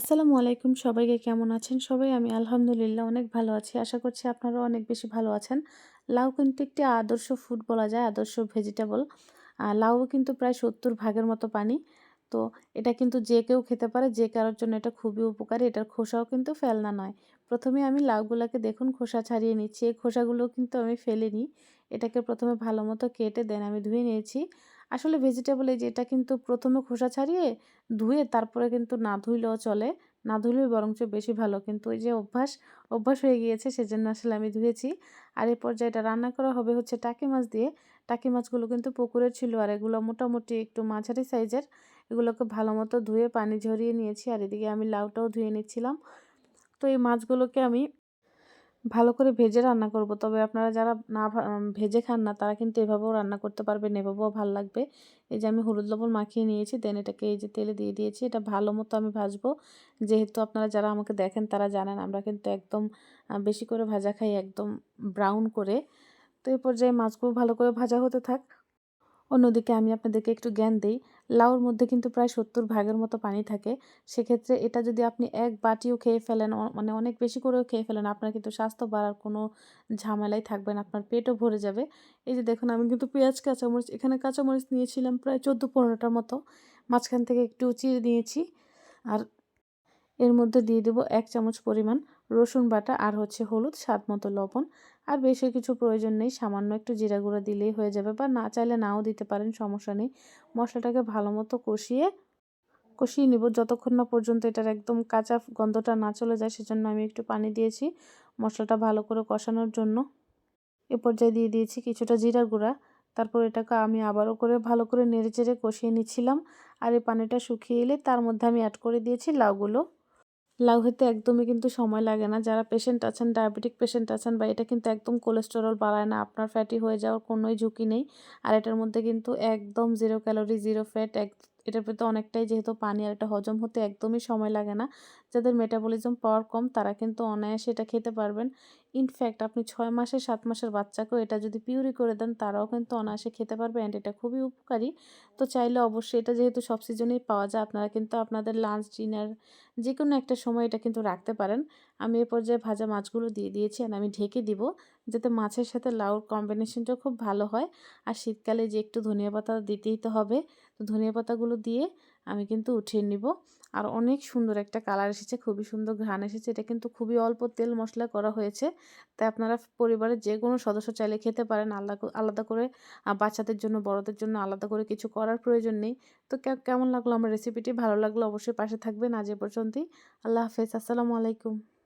আসসালামু আলাইকুম সবাইকে, কেমন আছেন সবাই? আমি আলহামদুলিল্লাহ অনেক ভালো আছি। আশা করছি আপনারাও অনেক বেশি ভালো আছেন। লাউ কিন্তু একটি আদর্শ ফুড বলা যায়, আদর্শ ভেজিটেবল আর লাউ কিন্তু প্রায় সত্তর ভাগের মতো পানি। তো এটা কিন্তু যে কেউ খেতে পারে, যে কারোর জন্য এটা খুবই উপকারী। এটার খোসাও কিন্তু ফেলনা নয়। প্রথমে আমি লাউগুলোকে দেখুন, খোসা ছাড়িয়ে নিচ্ছি। এই খোসাগুলো কিন্তু আমি ফেলিনি এটাকে প্রথমে ভালো মতো কেটে দেন, আমি ধুয়ে নিয়েছি। আসলে ভেজিটেবলে যেটা কিন্তু প্রথমে খোসা ছাড়িয়ে ধুয়ে তারপরে কিন্তু না ধুইলেও চলে। না ধুলেই বরঞ্চ বেশি ভালো। কিন্তু ওই যে অভ্যাস অভ্যাস হয়ে গিয়েছে, সেজন্য আসলে আমি ধুয়েছি। আর এই পর্যায়ে এটা রান্না করা হবে হচ্ছে টাকি মাছ দিয়ে। টাকি মাছগুলো কিন্তু পুকুরের ছিল আর এগুলো মোটামুটি একটু মাঝারি সাইজের। এগুলোকে ভালো মতো ধুয়ে পানি ঝরিয়ে নিয়েছি। আর এদিকে আমি লাউটাও ধুয়ে নিচ্ছিলাম। তো এই মাছগুলোকে আমি ভালো করে ভেজে রান্না করব। তবে আপনারা যারা না ভেজে খান না, তারা কিন্তু এভাবেও রান্না করতে পারবেন, এভাবেও ভালো লাগবে। এই যে আমি হলুদ লবণ মাখিয়ে নিয়েছি, দেন এটাকে এই যে তেলে দিয়ে দিয়েছি, এটা ভালো মতো আমি ভাজবো। যেহেতু আপনারা যারা আমাকে দেখেন, তারা জানেন আমরা কিন্তু একদম বেশি করে ভাজা খাই একদম ব্রাউন করে। তো এই পর্যায়ে মাছগুলো ভালো করে ভাজা হতে থাক। অন্যদিকে আমি আপনাদেরকে একটু জ্ঞান দিই, লাউর মধ্যে কিন্তু প্রায় সত্তর ভাগের মতো পানি থাকে। সেক্ষেত্রে এটা যদি আপনি এক বাটিও খেয়ে ফেলেন মানে অনেক বেশি করেও খেয়ে ফেলেন, আপনার কিন্তু স্বাস্থ্য বাড়ার কোনো ঝামেলাই থাকবে না, আপনার পেটও ভরে যাবে। এই যে দেখুন, আমি কিন্তু পেঁয়াজ, কাঁচামরিচ, এখানে কাঁচামরিচ নিয়েছিলাম প্রায় চোদ্দ পনেরোটার মতো। মাঝখান থেকে একটু চিড়ে দিয়েছি আর এর মধ্যে দিয়ে দেবো এক চামচ পরিমাণ রসুন বাটা আর হচ্ছে হলুদ, স্বাদ মতো লবণ। আর বেশি কিছু প্রয়োজন নেই, সামান্য একটু জিরা গুঁড়ো দিলেই হয়ে যাবে বা না চাইলে নাও দিতে পারেন, সমস্যা নেই। মশলাটাকে ভালো মতো কষিয়ে কষিয়ে নিব। যতক্ষণ না পর্যন্ত এটার একদম কাঁচা গন্ধটা না চলে যায়, সেজন্য আমি একটু পানি দিয়েছি মশলাটা ভালো করে কষানোর জন্য। এ পর্যায়ে দিয়ে দিয়েছি কিছুটা জিরার গুঁড়া। তারপর এটাকে আমি আবারও করে ভালো করে নেড়ে চেড়ে কষিয়ে নিচ্ছিলাম। আর এই পানিটা শুকিয়ে এলে তার মধ্যে আমি অ্যাড করে দিয়েছি লাউগুলো। লাউ হতে একদমই কিন্তু সময় লাগে না। যারা পেশেন্ট আছেন ডায়াবেটিক পেশেন্ট আছেন, বা এটা কিন্তু একদম কোলেস্টেরল বাড়ায় না, আপনার ফ্যাটি হয়ে যাওয়ার কোনোই ঝুঁকি নেই। আর এটার মধ্যে কিন্তু একদম জিরো ক্যালোরি জিরো ফ্যাট এক এটার ভিতরে অনেকটাই যেহেতু পানি আর এটা হজম হতে একদমই সময় লাগে না। যাদের মেটাবলিজম পাওয়ার কম, তারা কিন্তু অনায়াসে এটা খেতে পারবেন। ইনফ্যাক্ট আপনি ছয় মাসের সাত মাসের বাচ্চাকেও এটা যদি পিউরি করে দেন, তারাও কিন্তু অনায়াসে খেতে পারবে অ্যান্ড এটা খুবই উপকারী। তো চাইলে অবশ্যই এটা যেহেতু সব সিজনেই পাওয়া যায়, আপনারা কিন্তু আপনাদের লাঞ্চ ডিনার যে কোনো একটা সময় এটা কিন্তু রাখতে পারেন। আমি এ পর্যায়ে ভাজা মাছগুলো দিয়ে দিয়েছি আর আমি ঢেকে দিব। যাতে মাছের সাথে লাউর কম্বিনেশনটাও খুব ভালো হয়। আর শীতকালে যে একটু ধনিয়া পাতা দিতেই তো হবে, তো ধনিয়া পাতাগুলো দিয়ে আমি কিন্তু উঠিয়ে নিব। আর অনেক সুন্দর একটা কালার এসেছে, খুবই সুন্দর ঘ্রাণ এসেছে। এটা কিন্তু খুবই অল্প তেল মশলা করা হয়েছে। তাই আপনারা পরিবারের যে কোনো সদস্য চাইলে খেতে পারেন। আলাদা আলাদা করে বাচ্চাদের জন্য, বড়দের জন্য আলাদা করে কিছু করার প্রয়োজন নেই। তো কেমন লাগল আমার রেসিপিটি ভালো লাগল অবশ্যই পাশে থাকবেন। আজ এ পর্যন্তই। আল্লাহ হাফেজ। আসসালামু আলাইকুম।